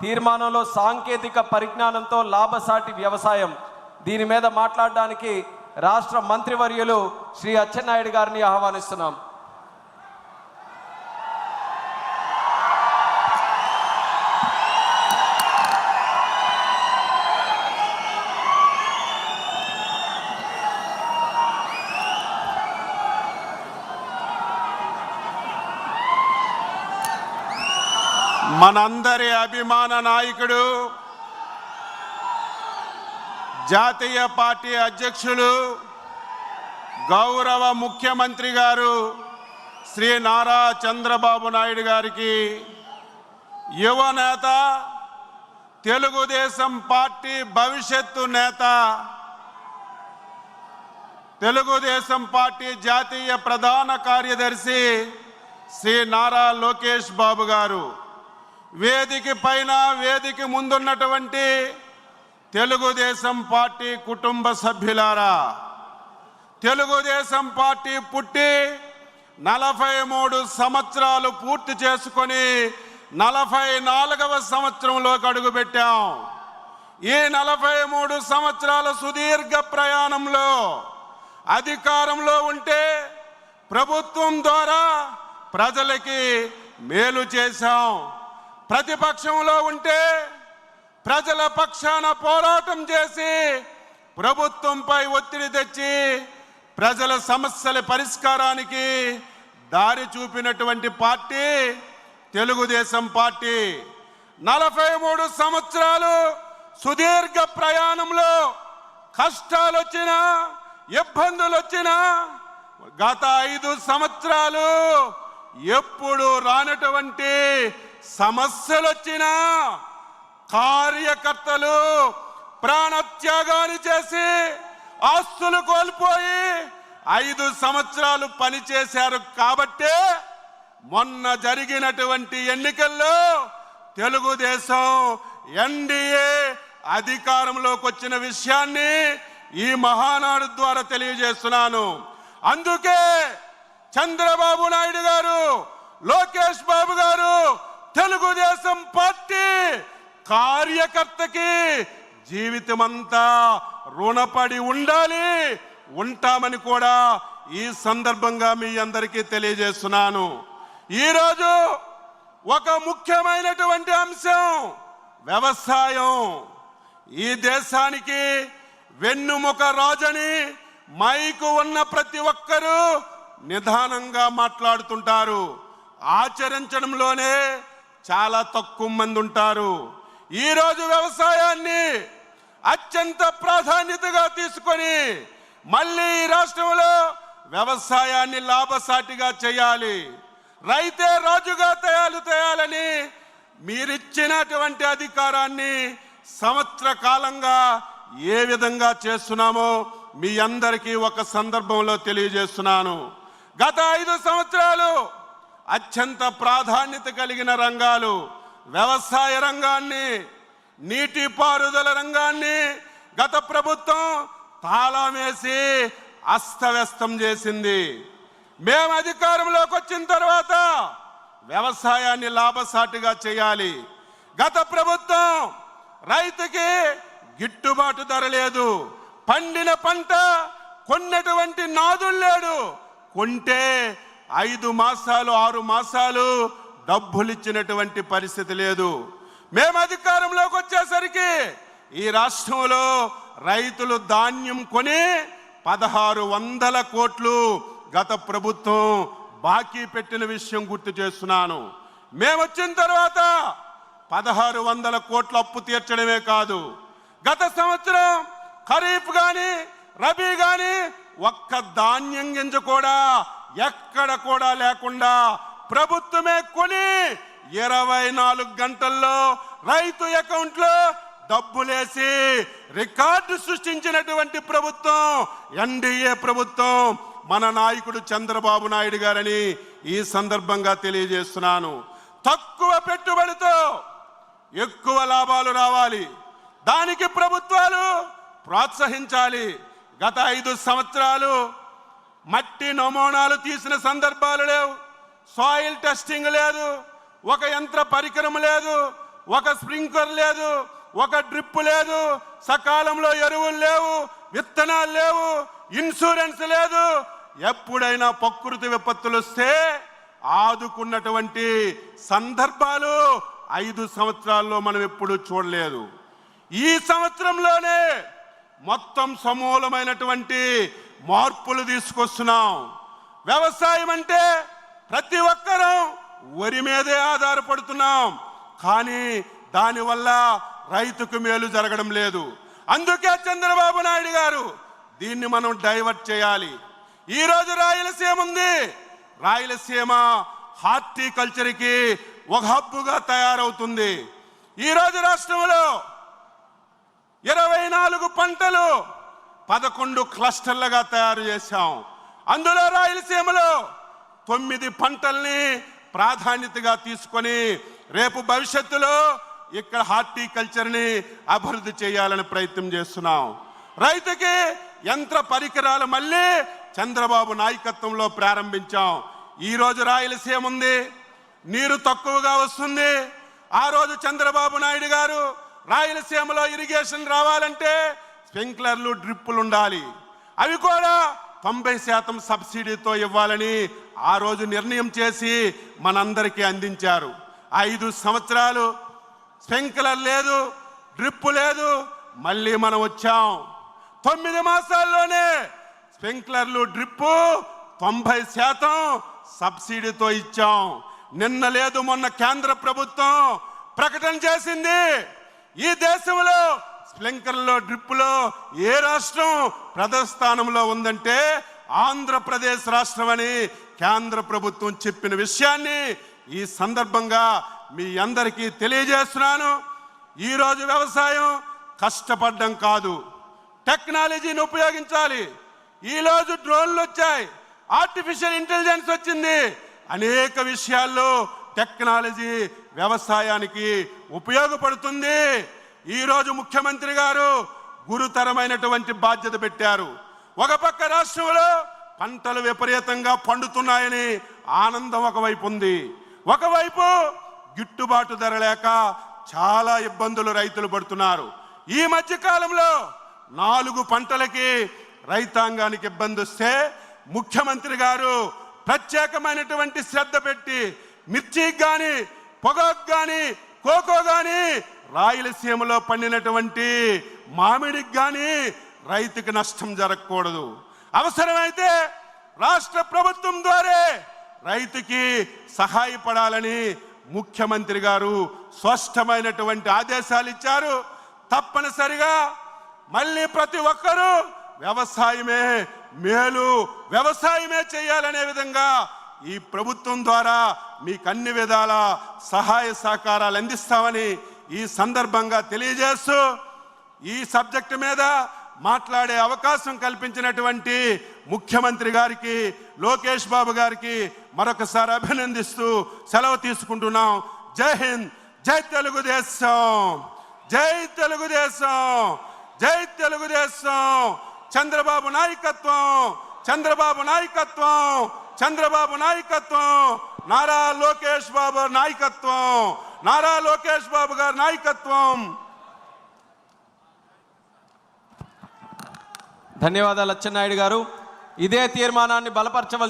తీర్మానంలో సాంకేతిక పరిజ్ఞానంతో లాభసాటి వ్యవసాయం. దీని మీద మాట్లాడడానికి రాష్ట్ర మంత్రివర్యులు శ్రీ అచ్చెన్నాయుడు గారిని ఆహ్వానిస్తున్నాం. మనందరి అభిమాన నాయకుడు జాతీయ పార్టీ అధ్యక్షులు గౌరవ ముఖ్యమంత్రి గారు శ్రీ నారా చంద్రబాబు నాయుడు గారికి యువ నేత తెలుగుదేశం పార్టీ భవిష్యత్తు నేత తెలుగుదేశం పార్టీ జాతీయ ప్రధాన కార్యదర్శి శ్రీ నారా లోకేష్ బాబు గారు. వేదిక పైన వేదిక ముందున్నటువంటి తెలుగుదేశం పార్టీ కుటుంబ సభ్యులారా తెలుగుదేశం పార్టీ పుట్టి నలభై మూడు సంవత్సరాలు పూర్తి చేసుకొని నలభై నాలుగవ సంవత్సరంలోకి అడుగుపెట్టాం. ఈ నలభై మూడు సంవత్సరాల సుదీర్ఘ ప్రయాణంలో అధికారంలో ఉంటే ప్రభుత్వం ద్వారా ప్రజలకి మేలు చేశాం. ప్రతిపక్షంలో ఉంటే ప్రజల పక్షాన పోరాటం చేసి ప్రభుత్వంపై ఒత్తిడి తెచ్చి ప్రజల సమస్యల పరిష్కారానికి దారి చూపినటువంటి పార్టీ తెలుగుదేశం పార్టీ. నలభై మూడు సంవత్సరాలు సుదీర్ఘ ప్రయాణంలో కష్టాలు వచ్చినా ఇబ్బందులు వచ్చినా గత ఐదు సంవత్సరాలు ఎప్పుడు రానటువంటి సమస్యలు వచ్చినా కార్యకర్తలు ప్రాణత్యాగాన్ని చేసి ఆస్తులు కోల్పోయి ఐదు సంవత్సరాలు పనిచేశారు కాబట్టే మొన్న జరిగినటువంటి ఎన్నికల్లో తెలుగుదేశం ఎన్డీఏ అధికారంలోకి వచ్చిన విషయాన్ని ఈ మహానాడు ద్వారా తెలియజేస్తున్నాను. అందుకే చంద్రబాబు నాయుడు గారు లోకేష్ బాబు గారు తెలుగుదేశం పార్టీ కార్యకర్తకి జీవితమంతా రుణపడి ఉండాలి. ఉంటామని కూడా ఈ సందర్భంగా మీ అందరికీ తెలియజేస్తున్నాను. ఈరోజు ఒక ముఖ్యమైనటువంటి అంశం వ్యవసాయం. ఈ దేశానికి వెన్నుముక రాజని మైకు ఉన్న ప్రతి ఒక్కరూ నిదానంగా మాట్లాడుతుంటారు. ఆచరించడంలోనే చాలా తక్కువ మంది ఉంటారు. ఈరోజు వ్యవసాయాన్ని అత్యంత ప్రాధాన్యతగా తీసుకొని మళ్ళీ ఈ రాష్ట్రంలో వ్యవసాయాన్ని లాభసాటిగా చేయాలి. రైతే రాజుగా తయారు చేయాలని మీరిచ్చినటువంటి అధికారాన్ని సంవత్సర కాలంగా ఏ విధంగా చేస్తున్నామో మీ అందరికీ ఒక సందర్భంలో తెలియజేస్తున్నాను. గత ఐదు సంవత్సరాలు అత్యంత ప్రాధాన్యత కలిగిన రంగాలు వ్యవసాయ రంగాన్ని నీటిపారుదల రంగాన్ని గత ప్రభుత్వం తాళం వేసి అస్తవ్యస్తం చేసింది. మేము అధికారంలోకి వచ్చిన తర్వాత వ్యవసాయాన్ని లాభసాటిగా చేయాలి. గత ప్రభుత్వం రైతుకి గిట్టుబాటు ధర లేదు. పండిన పంట కొన్నటువంటి నాదులు లేడు. కొంటే ఐదు మాసాలు ఆరు మాసాలు డబ్బులు ఇచ్చినటువంటి పరిస్థితి లేదు. మేము అధికారంలోకి వచ్చేసరికి ఈ రాష్ట్రంలో రైతులు ధాన్యం కొని పదహారు వందల కోట్లు గత ప్రభుత్వం బాకీ పెట్టిన విషయం గుర్తు చేస్తున్నాను. మేము వచ్చిన తర్వాత పదహారు వందల కోట్ల అప్పు తీర్చడమే కాదు. గత సంవత్సరం ఖరీఫ్ కానీ రబీ కానీ ఒక్క ధాన్యం గింజ కూడా ఎక్కడ కూడా లేకుండా ప్రభుత్వమే కొని ఇరవై నాలుగు గంటల్లో రైతు అకౌంట్లో డబ్బులేసి రికార్డు సృష్టించినటువంటి ప్రభుత్వం ఎన్డీఏ ప్రభుత్వం మన నాయకుడు చంద్రబాబు నాయుడు గారని ఈ సందర్భంగా తెలియజేస్తున్నాను. తక్కువ పెట్టుబడితో ఎక్కువ లాభాలు రావాలి. దానికి ప్రభుత్వాలు ప్రోత్సహించాలి. గత ఐదు సంవత్సరాలు మట్టి నమూనాలు తీసిన సందర్భాలు లేవు. సాయిల్ టెస్టింగ్ లేదు. ఒక యంత్ర పరికరం లేదు. ఒక స్ప్రింక్లర్ లేదు. ఒక డ్రిప్ లేదు. సకాలంలో ఎరువులు లేవు. విత్తనాలు లేవు. ఇన్సూరెన్స్ లేదు. ఎప్పుడైనా ప్రకృతి విపత్తులు వస్తే ఆదుకున్నటువంటి సందర్భాలు ఐదు సంవత్సరాల్లో మనం ఎప్పుడు చూడలేదు. ఈ సంవత్సరంలోనే మొత్తం సమూలమైనటువంటి మార్పులు తీసుకొస్తున్నాం. వ్యవసాయం అంటే ప్రతి ఒక్కరూ వరి మీదే ఆధారపడుతున్నాం. కానీ దానివల్ల రైతుకు మేలు జరగడం లేదు. అందుకే చంద్రబాబు నాయుడు గారు దీన్ని మనం డైవర్ట్ చేయాలి. ఈరోజు రాయలసీమ ఉంది. రాయలసీమ హార్టికల్చర్కి ఒక హబ్బుగా తయారవుతుంది. ఈరోజు రాష్ట్రంలో ఇరవై నాలుగు పంటలు పదకొండు క్లస్టర్లుగా తయారు చేశాం. అందులో రాయలసీమలో తొమ్మిది పంటల్ని ప్రాధాన్యతగా తీసుకొని రేపు భవిష్యత్తులో ఇక్కడ హార్టికల్చర్ని అభివృద్ధి చేయాలని ప్రయత్నం చేస్తున్నాం. రైతుకి యంత్ర పరికరాలు మళ్ళీ చంద్రబాబు నాయకత్వంలో ప్రారంభించాం. ఈరోజు రాయలసీమ ఉంది నీరు తక్కువగా వస్తుంది. ఆ రోజు చంద్రబాబు నాయుడు గారు రాయలసీమలో ఇరిగేషన్ రావాలంటే స్ప్రింక్లర్లు డ్రిప్పులు ఉండాలి. అవి కూడా తొంభై శాతం సబ్సిడీతో ఇవ్వాలని ఆ రోజు నిర్ణయం చేసి మనందరికీ అందించారు. ఐదు సంవత్సరాలు స్ప్రింక్లర్ లేదు డ్రిప్ లేదు మళ్ళీ మనం వచ్చాం. తొమ్మిది మాసాల్లోనే స్ప్రింక్లర్లు డ్రిప్పు తొంభై శాతం సబ్సిడీతో ఇచ్చాం. నిన్న లేదు మొన్న కేంద్ర ప్రభుత్వం ప్రకటన చేసింది. ఈ దేశంలో స్ప్లింకర్లో డ్రిప్పులో ఏ రాష్ట్రం ప్రథమ స్థానంలో ఉందంటే ఆంధ్రప్రదేశ్ రాష్ట్రం అని కేంద్ర ప్రభుత్వం చెప్పిన విషయాన్ని ఈ సందర్భంగా మీ అందరికీ తెలియజేస్తున్నాను. ఈరోజు వ్యవసాయం కష్టపడడం కాదు. టెక్నాలజీని ఉపయోగించాలి. ఈరోజు డ్రోన్లు వచ్చాయి. ఆర్టిఫిషియల్ ఇంటెలిజెన్స్ వచ్చింది. అనేక విషయాల్లో టెక్నాలజీ వ్యవసాయానికి ఉపయోగపడుతుంది. ఈరోజు ముఖ్యమంత్రి గారు గురుతరమైనటువంటి బాధ్యత పెట్టారు. ఒక పక్క రాష్ట్రంలో పంటలు విపరీతంగా పండుతున్నాయని ఆనందం ఒకవైపు ఉంది. ఒకవైపు గిట్టుబాటు ధర లేక చాలా ఇబ్బందులు రైతులు పడుతున్నారు. ఈ మధ్య కాలంలో నాలుగు పంటలకి రైతాంగానికి ఇబ్బంది వస్తే ముఖ్యమంత్రి గారు ప్రత్యేకమైనటువంటి శ్రద్ధ పెట్టి మిర్చికి కానీ పొగాకు కానీ కోకో కానీ రాయలసీమలో పండినటువంటి మామిడికి కానీ రైతుకి నష్టం జరగకూడదు. అవసరమైతే రాష్ట్ర ప్రభుత్వం ద్వారా రైతుకి సహాయపడాలని ముఖ్యమంత్రి గారు స్పష్టమైనటువంటి ఆదేశాలు ఇచ్చారు. తప్పనిసరిగా మళ్ళీ ప్రతి ఒక్కరూ వ్యవసాయమే మేలు వ్యవసాయమే చేయాలనే విధంగా ఈ ప్రభుత్వం ద్వారా మీకు అన్ని విధాల సహాయ సహకారాలు అందిస్తామని ఈ సందర్భంగా తెలియజేస్తూ ఈ సబ్జెక్టు మీద మాట్లాడే అవకాశం కల్పించినటువంటి ముఖ్యమంత్రి గారికి లోకేష్ బాబు గారికి మరొకసారి అభినందిస్తూ సెలవు తీసుకుంటున్నాం. జై హింద్ జై తెలుగుదేశం జై తెలుగుదేశం జై తెలుగుదేశం. చంద్రబాబు నాయకత్వం చంద్రబాబు నాయకత్వం చంద్రబాబు నాయకత్వం నారా లోకేష్ బాబు నాయకత్వం. నారా లోకేష్ బాబు గారి నాయకత్వం. ధన్యవాదాలు అచ్చెన్నాయుడు గారు. ఇదే తీర్మానాన్ని బలపరచవలసి